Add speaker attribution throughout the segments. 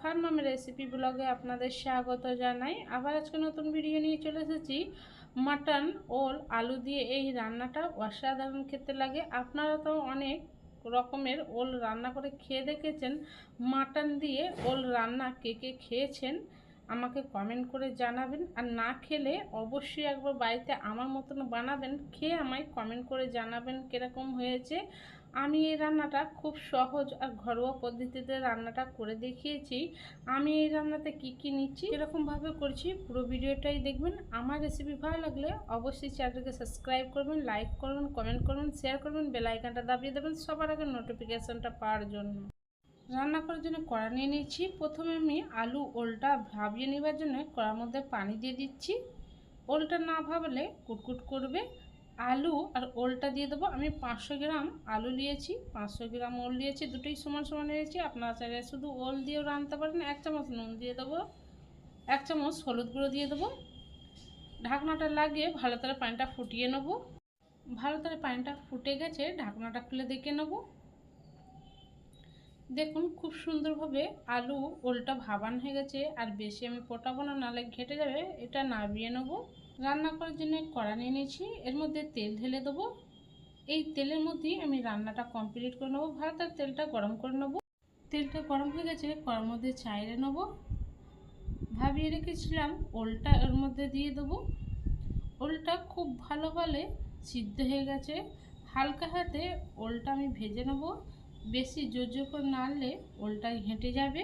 Speaker 1: ফার্মাম recipe ব্লগে আপনাদের স্বাগত জানাই। আবার আজকে নতুন ভিডিও নিয়ে চলে এসেছি। মাটন, ওল, আলু দিয়ে এই রান্নাটা অসাধারণ খেতে লাগে। আপনারা তো অনেক রকমের ওল রান্না করে খেয়ে দেখেছেন। মাটন দিয়ে ওল রান্না কে কে খেয়েছেন? আমাকে কমেন্ট করে জানাবেন আর না খেলে অবশ্যই একবার বাড়িতে আমার মতন বানাবেন, খেয়ে আমায় কমেন্ট করে জানাবেন কীরকম হয়েছে। আমি এই রান্নাটা খুব সহজ আর ঘরোয়া পদ্ধতিতে রান্নাটা করে দেখিয়েছি। আমি এই রান্নাতে কি কি নিচ্ছি এরকমভাবে করছি পুরো ভিডিওটাই দেখবেন। আমার রেসিপি ভালো লাগলে অবশ্যই চ্যানেলকে সাবস্ক্রাইব করবেন লাইক করবেন কমেন্ট করবেন শেয়ার করবেন বেলাইকানটা দাবিয়ে দেবেন সবার আগে নোটিফিকেশানটা পাওয়ার জন্য। রান্না করার জন্য কড়া নিয়ে নিয়েছি। প্রথমে আমি আলু ওলটা ভাবিয়ে নেবার জন্য কড়ার মধ্যে পানি দিয়ে দিচ্ছি। ওলটা না ভাবলে কুটকুট করবে। আলু আর ওলটা দিয়ে দেবো। আমি পাঁচশো গ্রাম আলু নিয়েছি। পাঁচশো গ্রাম ওল নিয়েছি। দুটোই সমান সমান নিয়েছি। আপনারা চাইলে শুধু ওল দিয়েও রাঁধতে পারেন। এক চামচ নুন দিয়ে দেবো। এক চামচ হলুদ গুঁড়ো দিয়ে দেবো। ঢাকনাটা লাগিয়ে ভালো করে পানিটা ফুটিয়ে নেব। ভালো করে পানিটা ফুটে গেছে। ঢাকনাটা খুলে দেখে নেব। দেখুন, খুব সুন্দরভাবে আলু ওলটা ভাবান হয়ে গেছে, আর বেশি আমি পোটাবো না নাহলে ঘেটে যাবে। এটা নাবিয়ে নেব। রান্না করার জন্য কড়া নিয়ে নিয়েছি। এর মধ্যে তেল ঢেলে দেবো। এই তেলের মধ্যেই আমি রান্নাটা কমপ্লিট করে নেব। ভালো তার তেলটা গরম করে নেব। তেলটা গরম হয়ে গেছে, কড়ার মধ্যে চাইরে নেব। ভাবিয়ে রেখেছিলাম, ওলটা এর মধ্যে দিয়ে দেবো। ওলটা খুব ভালোভাবে সিদ্ধ হয়ে গেছে। হালকা হাতে ওলটা আমি ভেজে নেব। বেশি জোর জোর করে নাড়লে ওলটা ঘেঁটে যাবে।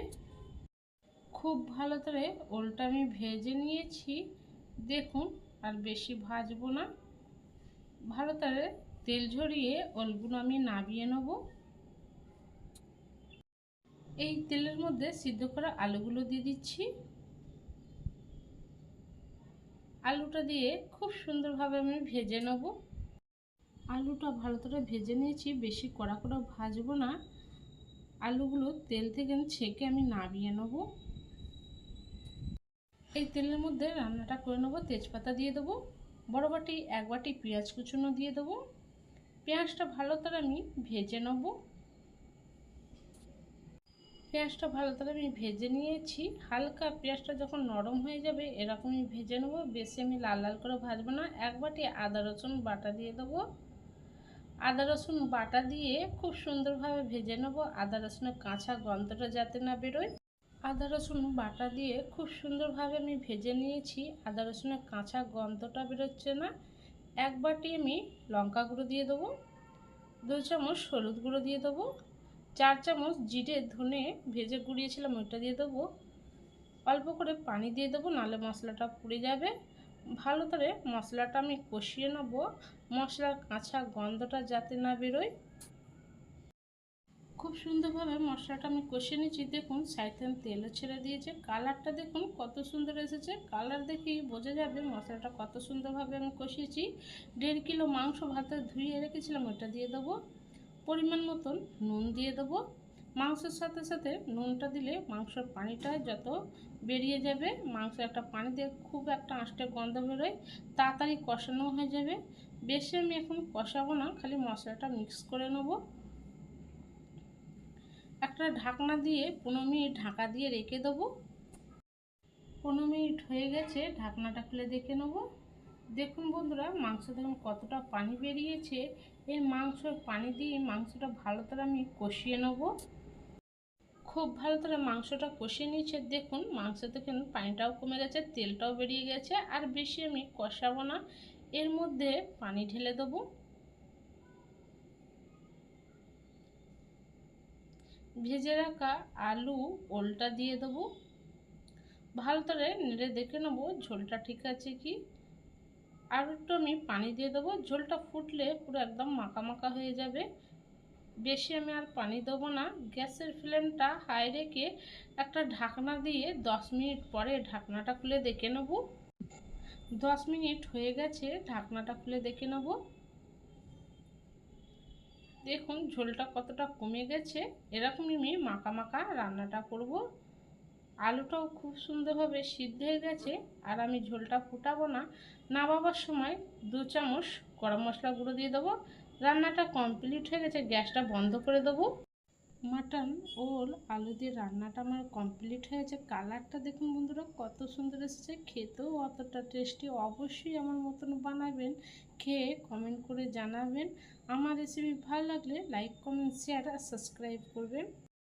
Speaker 1: খুব ভালো করে ওলটা আমি ভেজে নিয়েছি। দেখুন, আর বেশি ভাজবো না। ভালো করে তেল ঝরিয়ে ওলগুলো আমি নাবিয়ে নেব। এই তেলের মধ্যে সিদ্ধ করা আলুগুলো দিয়ে দিচ্ছি। আলুটা দিয়ে খুব সুন্দরভাবে আমি ভেজে নেব। আলুটা ভালো করে ভেজে নিয়েছি, বেশি কড়া করে ভাজবো না। আলুগুলো তেল থেকে ছেঁকে আমি নামিয়ে নেব। এই তেলের মধ্যে রান্নাটা করে নেব, তেজপাতা দিয়ে দেবো, বড় বাটি, এক বাটি পেঁয়াজ কুচুনো দিয়ে দেবো। পেঁয়াজটা ভালো করে আমি ভেজে নেব। পেঁয়াজটা ভালো করে আমি ভেজে নিয়েছি। হালকা পেঁয়াজটা যখন নরম হয়ে যাবে, এরকমই ভেজে নেব। বেশি আমি লাল লাল করে ভাজবো না। এক বাটি আদা রসুন বাটা দিয়ে দেবো। আদা, রসুন বাটা দিয়ে খুব সুন্দরভাবে ভেজে নেব। আদা, রসুনের কাঁচা গন্ধটা যাতে না বেরোয়। আদা, রসুন বাটা দিয়ে খুব সুন্দরভাবে আমি ভেজে নিয়েছি। আদা, রসুনের কাঁচা গন্ধটা বেরোচ্ছে না। এক বাটি আমি লঙ্কা গুঁড়ো দিয়ে দেবো। দু চামচ হলুদ গুঁড়ো দিয়ে দেবো। চার চামচ জিরে, ধনে ভেজে গুঁড়িয়েছিলাম, ওইটা দিয়ে দেবো। অল্প করে পানি দিয়ে দেবো, নালে মশলাটা পুড়ে যাবে। ভালো করে মশলাটা আমি কষিয়ে নেব। মশলার কাঁচা গন্ধটা যাতে না বেরোয়। খুব সুন্দরভাবে মশলাটা আমি কষিয়ে নিচ্ছি। দেখুন সাইতেন তেলও ছেড়ে দিয়েছে। কালারটা দেখুন কত সুন্দর এসেছে। কালার দেখেই বোঝা যাবে মশলাটা কত সুন্দরভাবে আমি কষিয়েছি। দেড় কিলো মাংস ভাতে ধুয়ে রেখেছিলাম, ওটা দিয়ে দেবো। পরিমাণ মতন নুন দিয়ে দেবো। মাংসের সাথে সাথে নুনটা দিলে মাংসের পানিটা যত বেরিয়ে যাবে মাংস একটা পানি দিয়ে খুব একটা আঁশটে গন্ধ বেরোয়, তাড়াতাড়ি কষানো হয়ে যাবে। বেশি আমি এখন কষাবো না, খালি মশলাটা মিক্স করে নেব। একটা ঢাকনা দিয়ে পনেরো মিনিট ঢাকা দিয়ে রেখে দেবো। পনেরো মিনিট হয়ে গেছে, ঢাকনাটা খুলে দেখে নেব। দেখুন বন্ধুরা, মাংস দেখুন কতটা পানি বেরিয়েছে। এই মাংসর পানি দিয়ে মাংসটা ভালো করে আমি কষিয়ে নেব। খুব ভালো করে মাংসটা কষিয়ে নিয়েছে। দেখুন মাংস দেখুন পানিটাও কমে গেছে, তেলটাও বেরিয়ে গেছে, আর বেশি আমি কষাবো না। এর মধ্যে পানি ঢেলে দেবো। ভেজে রাখা আলু ওলটা দিয়ে দেবো। ভালো করে নেড়ে দেখে নেব ঝোলটা ঠিক আছে কি। আর একটু আমি পানি দিয়ে দেবো। ঝোলটা ফুটলে পুরো একদম মাখা মাখা হয়ে যাবে। বেশি আমি আর পানি দেবো না। গ্যাসের ফ্লেমটা হাই রেখে একটা ঢাকনা দিয়ে দশ মিনিট পরে ঢাকনাটা খুলে দেখে নেব। দশ মিনিট হয়ে গেছে, ঢাকনাটা খুলে দেখে নেব। দেখুন ঝোলটা কতটা কমে গেছে। এরকমই আমি মাখা মাখা রান্নাটা করব। আলুটাও খুব সুন্দরভাবে সিদ্ধ হয়ে গেছে, আর আমি ঝোলটা ফুটাবো না। নামাবার সময় দু চামচ গরম মশলা গুঁড়ো দিয়ে দেবো। রান্নাটা কমপ্লিট হয়ে গেছে, গ্যাসটা বন্ধ করে দেবো। মাটন, ওল, আলু দিয়ে রান্নাটা আমার কমপ্লিট হয়েছে কালারটা দেখুন বন্ধুরা, কত সুন্দর এসেছে। খেতেও অতটা টেস্টি, অবশ্যই আমার মতন বানাবেন। খেয়ে কমেন্ট করে জানাবেন। আমার রেসিপি ভালো লাগলে লাইক কমেন্ট শেয়ার আর সাবস্ক্রাইব করবেন।